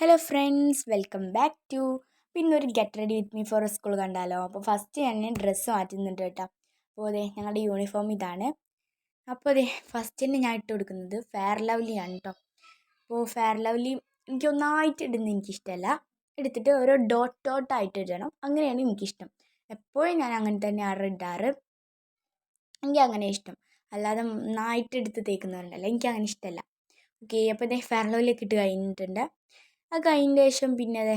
Hello friends welcome back to പിന്നെ ഒരു get ready with me for school കണ്ടാലോ? അപ്പോൾ ഫസ്റ്റ് ഞാൻ ഡ്രസ്സ് മാറ്റുന്നുണ്ട് കേട്ടോ. അപ്പോൾ അതെ ഞങ്ങളുടെ യൂണിഫോം ഇതാണ്. അപ്പോൾ അതെ ഫസ്റ്റ് തന്നെ ഞാൻ ഇട്ട് കൊടുക്കുന്നത് ഫെയർ ലവ്ലിയാണ് കേട്ടോ അപ്പോൾ ഫെയർ ലവ്ലി എനിക്ക് ഒന്നായിട്ട് ഇടുന്നത് എനിക്കിഷ്ടമല്ല എടുത്തിട്ട് ഓരോ ഡോട്ട് ഡോട്ട് ആയിട്ട് ഇടണം. അങ്ങനെയാണ് എനിക്കിഷ്ടം. എപ്പോഴും ഞാൻ അങ്ങനെ തന്നെയാണ് ഇടാറ്. എനിക്ക് അങ്ങനെ ഇഷ്ടം. അല്ലാതെ നന്നായിട്ട് എടുത്ത് തേക്കുന്നവരുണ്ടല്ലോ എനിക്ക് അങ്ങനെ ഇഷ്ടമല്ല ഓക്കെ അപ്പോൾ ഇതേ ഫെയർ ലവ്ലിയൊക്കെ ഇട്ട് കഴിഞ്ഞിട്ടുണ്ട്. അത് കഴിഞ്ഞ ശേഷം പിന്നെ അതെ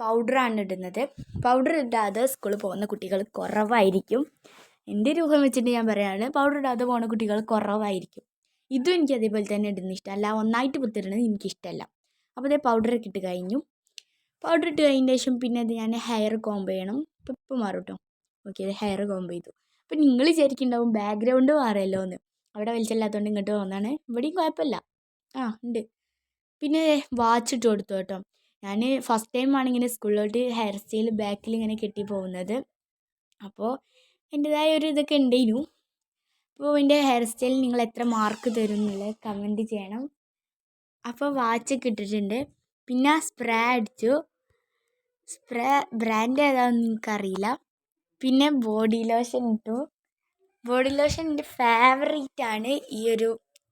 പൗഡറാണ് ഇടുന്നത്. പൗഡർ ഇടാതെ സ്കൂളിൽ പോകുന്ന കുട്ടികൾ കുറവായിരിക്കും. എന്റെ ഒരു ഊഹം വെച്ചിട്ട് ഞാൻ പറയുകയാണ് പൗഡർ ഇടാതെ പോകുന്ന കുട്ടികൾ കുറവായിരിക്കും. ഇതും എനിക്ക് അതേപോലെ തന്നെ ഇടുന്ന ഇഷ്ടമല്ല. ഒന്നായിട്ട് പുത്തിടുന്നത് എനിക്കിഷ്ടമല്ല അപ്പോൾ അതേ പൗഡറൊക്കെ ഇട്ട് കഴിഞ്ഞു. പൗഡർ ഇട്ട് കഴിഞ്ഞ ശേഷം പിന്നെ അത് ഞാൻ ഹെയർ കോംബ് ചെയ്യണം. ഇപ്പം ഇപ്പം മാറും കേട്ടോ ഓക്കെ ഹെയർ കോംബ് ചെയ്തു. അപ്പം നിങ്ങൾ വിചാരിക്കുന്നുണ്ടാവും ബാക്ക്ഗ്രൗണ്ട് മാറിയല്ലോ എന്ന് അവിടെ വലിച്ചല്ലാത്തതുകൊണ്ട് ഇങ്ങോട്ട് പോകുന്നതാണ് ഇവിടെയും കുഴപ്പമില്ല. ആ ഉണ്ട്. പിന്നെ വാച്ച് ഇട്ട് കൊടുത്തു കേട്ടോ. ഞാൻ ഫസ്റ്റ് ടൈമാണ് ഇങ്ങനെ സ്കൂളിലോട്ട് ഹെയർ സ്റ്റൈൽ ബാക്കിൽ ഇങ്ങനെ കെട്ടി പോകുന്നത്. അപ്പോൾ എന്റെതായ ഒരു ഇതൊക്കെ ഉണ്ടായിരുന്നു അപ്പോൾ എന്റെ ഹെയർ സ്റ്റൈൽ നിങ്ങൾ എത്ര മാർക്ക് തരും എന്നുള്ളത് കമന്റ് ചെയ്യണം. അപ്പോൾ വാച്ചൊക്കെ ഇട്ടിട്ടുണ്ട്. പിന്നെ സ്പ്രേ അടിച്ചു. സ്പ്രേ ബ്രാൻഡ് ഏതാണെന്ന് എനിക്കറിയില്ല പിന്നെ ബോഡി ലോഷൻ ഇട്ടു. ബോഡി ലോഷൻ എന്റെ ഫേവറേറ്റ് ആണ് ഈ ഒരു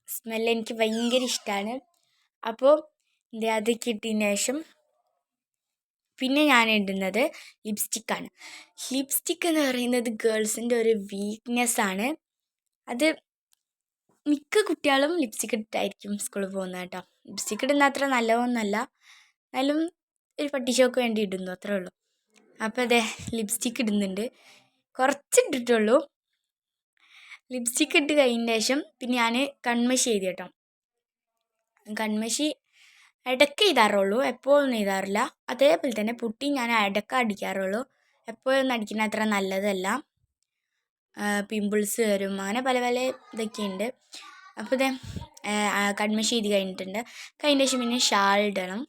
സ്മെല്ല് എനിക്ക് ഭയങ്കര ഇഷ്ടമാണ് അപ്പോൾ അത് കിട്ടിയതിന് ശേഷം പിന്നെ ഞാൻ ഇടുന്നത് ലിപ്സ്റ്റിക്കാണ് ലിപ്സ്റ്റിക്ക് എന്ന് പറയുന്നത് ഗേൾസിന്റെ ഒരു വീക്ക്നെസ് ആണ്. അത് മിക്ക കുട്ടികളും ലിപ്സ്റ്റിക് ഇട്ടായിരിക്കും സ്കൂളിൽ പോകുന്നത് കേട്ടോ. ലിപ്സ്റ്റിക് ഇടുന്ന അത്ര നല്ലതൊന്നുമല്ല എന്നാലും ഒരു പട്ടിഷോക്ക് വേണ്ടി ഇടുന്നു അത്രേ ഉള്ളൂ. അപ്പോൾ അതെ ലിപ്സ്റ്റിക് ഇടുന്നുണ്ട്. കുറച്ച് ഇട്ടിട്ടുള്ളൂ. ലിപ്സ്റ്റിക് ഇട്ട് കഴിഞ്ഞ ശേഷം പിന്നെ ഞാൻ കൺമഷി എഴുതി കേട്ടോ. കൺമഷി ഇടയ്ക്ക് എഴുതാറുള്ളൂ എപ്പോഴൊന്നും എഴുതാറില്ല അതേപോലെ തന്നെ പുട്ടി ഞാൻ ഇടയ്ക്ക് അടിക്കാറുള്ളൂ. എപ്പോഴൊന്നും അടിക്കുന്നത് അത്ര നല്ലതല്ല. പിമ്പിൾസ് വരും. അങ്ങനെ പല പല ഇതൊക്കെയുണ്ട്. അപ്പോൾ ഇത് കൺമഷി എഴുതി കഴിഞ്ഞിട്ടുണ്ട്. കഴിഞ്ഞ ശേഷം പിന്നെ ഷാൾ ഇടണം.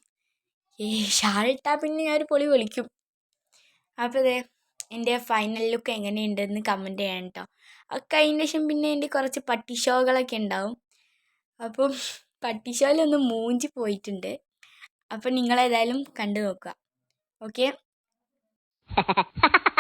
ഈ ഷാൾ ഇട്ടാൽ പിന്നെ ഞാൻ ഒരു പൊളി വിളിക്കും. അപ്പോൾ ഇതേ എന്റെ ഫൈനൽ ലുക്ക് എങ്ങനെയുണ്ടെന്ന് കമന്റ് ചെയ്യണം കേട്ടോ അത് കഴിഞ്ഞ ശേഷം പിന്നെ എന്റെ കുറച്ച് പട്ടി ഷോകളൊക്കെ ഉണ്ടാവും. അപ്പം പട്ടി ഒന്ന് മൂഞ്ചി പോയിട്ടുണ്ട്. അപ്പം നിങ്ങളേതായാലും കണ്ടു നോക്കുക. ഓക്കെ